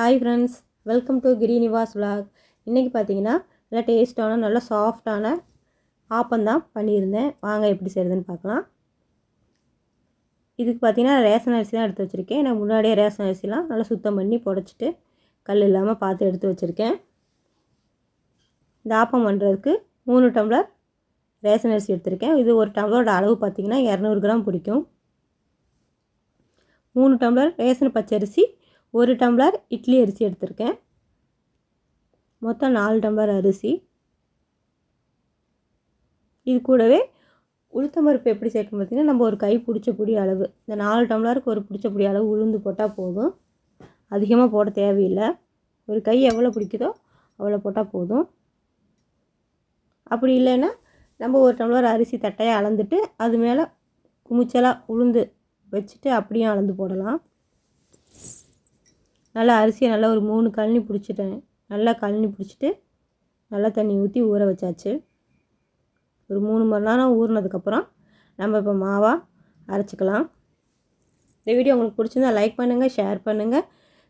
Hi friends welcome to Giri Nivas இன்றைக்கி பார்த்தீங்கன்னா நல்லா டேஸ்ட்டான நல்லா சாஃப்டான ஆப்பந்தான் பண்ணியிருந்தேன். வாங்க எப்படி செய்கிறதுன்னு பார்க்கலாம் இதுக்கு பார்த்தீங்கன்னா ரேஷன் அரிசி தான் எடுத்து வச்சுருக்கேன். நான் முன்னாடியே ரேஷன் அரிசிலாம் நல்லா சுத்தம் பண்ணி புடச்சிட்டு கல் இல்லாமல் பார்த்து எடுத்து வச்சுருக்கேன். இந்த ஆப்பம் பண்ணுறதுக்கு மூணு டம்ளர் ரேஷன் அரிசி எடுத்திருக்கேன். இது ஒரு டம்ளரோட அளவு பார்த்திங்கன்னா இரநூறு கிராம் பிடிக்கும். மூணு டம்ளர் ரேஷன் பச்சரிசி ஒரு டம்ளர் இட்லி அரிசி எடுத்திருக்கேன். மொத்தம் நாலு டம்ளர் அரிசி. இது கூடவே உளுத்தம்பருப்பு எப்படி சேர்க்கணும் பார்த்திங்கன்னா நம்ம ஒரு கை பிடிச்ச புடி அளவு. இந்த நாலு டம்ளருக்கு ஒரு பிடிச்ச புடி அளவு உளுந்து போட்டால் போதும். அதிகமாக போட தேவையில்லை. ஒரு கை எவ்வளோ பிடிக்குதோ அவ்வளோ போட்டால் போதும். அப்படி இல்லைன்னா நம்ம ஒரு டம்ளர் அரிசி தட்டையாக அளந்துட்டு அது மேலே குமிச்சலாக உளுந்து வச்சுட்டு அப்படியும் அளந்து போடலாம். நல்லா அரிசியை நல்லா ஒரு மூணு கழனி பிடிச்சிட்டேன். நல்லா கழனி பிடிச்சிட்டு நல்லா தண்ணி ஊற்றி ஊற வச்சாச்சு. ஒரு மூணு மணி நேரம் ஊறினதுக்கப்புறம் நம்ம இப்போ மாவாக அரைச்சிக்கலாம். இந்த வீடியோ உங்களுக்கு பிடிச்சிருந்தா லைக் பண்ணுங்கள் ஷேர் பண்ணுங்கள்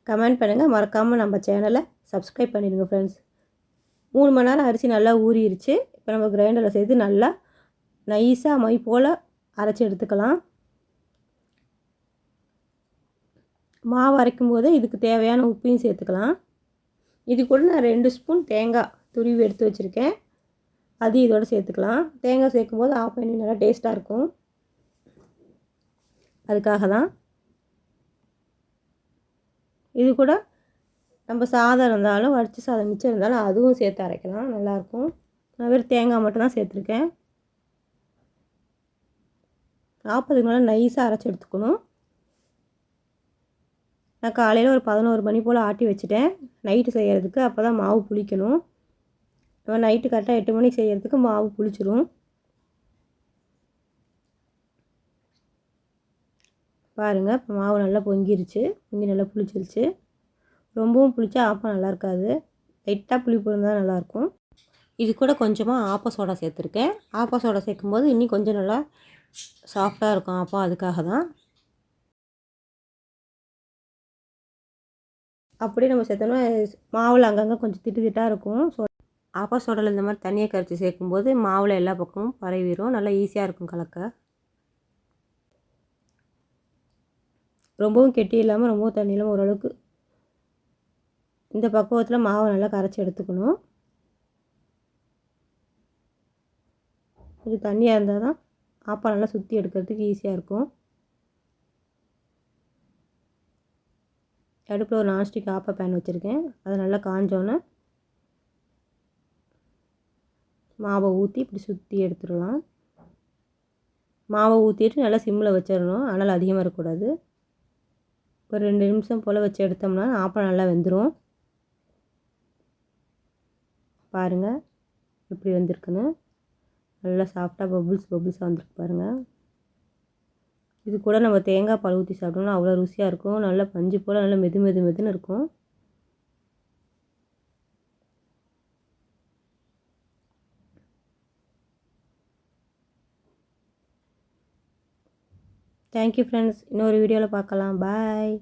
கமெண்ட் பண்ணுங்கள் மறக்காமல் நம்ம சேனலை சப்ஸ்கிரைப் பண்ணிடுங்க ஃப்ரெண்ட்ஸ் மூணு மணி நேரம் அரிசி நல்லா ஊறிடுச்சு இப்போ நம்ம கிரைண்டரில் சேர்த்து நல்லா நைஸாக மை போல் அரைச்சி எடுத்துக்கலாம். மாவு அரைக்கும் போது இதுக்கு தேவையான உப்பையும் சேர்த்துக்கலாம். இது கூட நான் ரெண்டு ஸ்பூன் தேங்காய் துருவி எடுத்து வச்சுருக்கேன். அது இதோட சேர்த்துக்கலாம். தேங்காய் சேர்க்கும் போது ஆஃப் பண்ணி நல்லா டேஸ்ட்டாக இருக்கும். அதுக்காக தான். இது கூட நம்ம சாதம் இருந்தாலும் வடித்து சாதம் மிச்சம் இருந்தாலும் அதுவும் சேர்த்து அரைக்கலாம். நல்லாயிருக்கும் நான் வெறும் தேங்காய் மட்டும்தான் சேர்த்துருக்கேன். நாற்பதுக்கு மேலே நைஸாக அரைச்சி எடுத்துக்கணும். நான் காலையில் ஒரு பதினோரு மணி போல் ஆட்டி வச்சுட்டேன். நைட்டு செய்கிறதுக்கு அப்போ தான் மாவு புளிக்கணும். நம்ம நைட்டு கரெக்டாக எட்டு மணிக்கு செய்கிறதுக்கு மாவு புளிச்சிரும். பாருங்கள் இப்போ மாவு நல்லா பொங்கிருச்சு. பொங்கி நல்லா புளிச்சிருச்சு. ரொம்பவும் புளிச்சா ஆப்பம் நல்லா இருக்காது. லைட்டாக புளிப்பு இருந்தால் நல்லாயிருக்கும் இது கூட கொஞ்சமாக ஆப்ப சோடா சேர்த்துருக்கேன். ஆப்ப சோடா சேர்க்கும்போது இன்னும் கொஞ்சம் நல்லா சாஃப்டாக இருக்கும் ஆப்பம் அதுக்காக தான் அப்படியே நம்ம சேர்த்தோன்னா மாவில் அங்கங்கே கொஞ்சம் திட்டு திட்டாக இருக்கும். ஸோ ஆப்பா சோடல் இந்த மாதிரி தண்ணியை கரைச்சி சேர்க்கும்போது மாவில் எல்லா பக்கமும் பரவிடும் நல்லா ஈஸியாக இருக்கும் கலக்க. ரொம்பவும் கெட்டி இல்லாமல் ரொம்பவும் தண்ணி இல்லாமல் ஓரளவுக்கு இந்த பக்குவத்தில் மாவை நல்லா கரைச்சி எடுத்துக்கணும். கொஞ்சம் தண்ணியாக இருந்தால் தான் ஆப்பா நல்லா சுற்றி எடுக்கிறதுக்கு ஈஸியாக இருக்கும். அடுப்பில் ஒரு நான்ஸ்டிக் ஆப்பா பேன் வச்சுருக்கேன். அதை நல்லா காஞ்சோன்னே மாவை ஊற்றி இப்படி சுற்றி எடுத்துடலாம். மாவை ஊற்றிட்டு நல்லா சிம்மில் வச்சிடணும். ஆனால் அதிகமாக இருக்கக்கூடாது. ஒரு ரெண்டு நிமிஷம் போல் வச்சு எடுத்தோம்னா ஆப்பம் நல்லா வெந்துடும் பாருங்கள் எப்படி வந்திருக்குன்னு. நல்லா சாஃப்டாக பபுள்ஸ் பபுள்ஸாக வந்திருக்கு பாருங்கள் இது கூட நம்ம தேங்காய் பால் ஊற்றி சாப்பிட்டோம்னா அவ்வளோ ருசியாக இருக்கும். நல்லா பஞ்சு போல் நல்லா மெது மெது மெதுன்னு இருக்கும். தேங்க்யூ ஃப்ரெண்ட்ஸ் இன்னொரு வீடியோவில் பார்க்கலாம். பாய்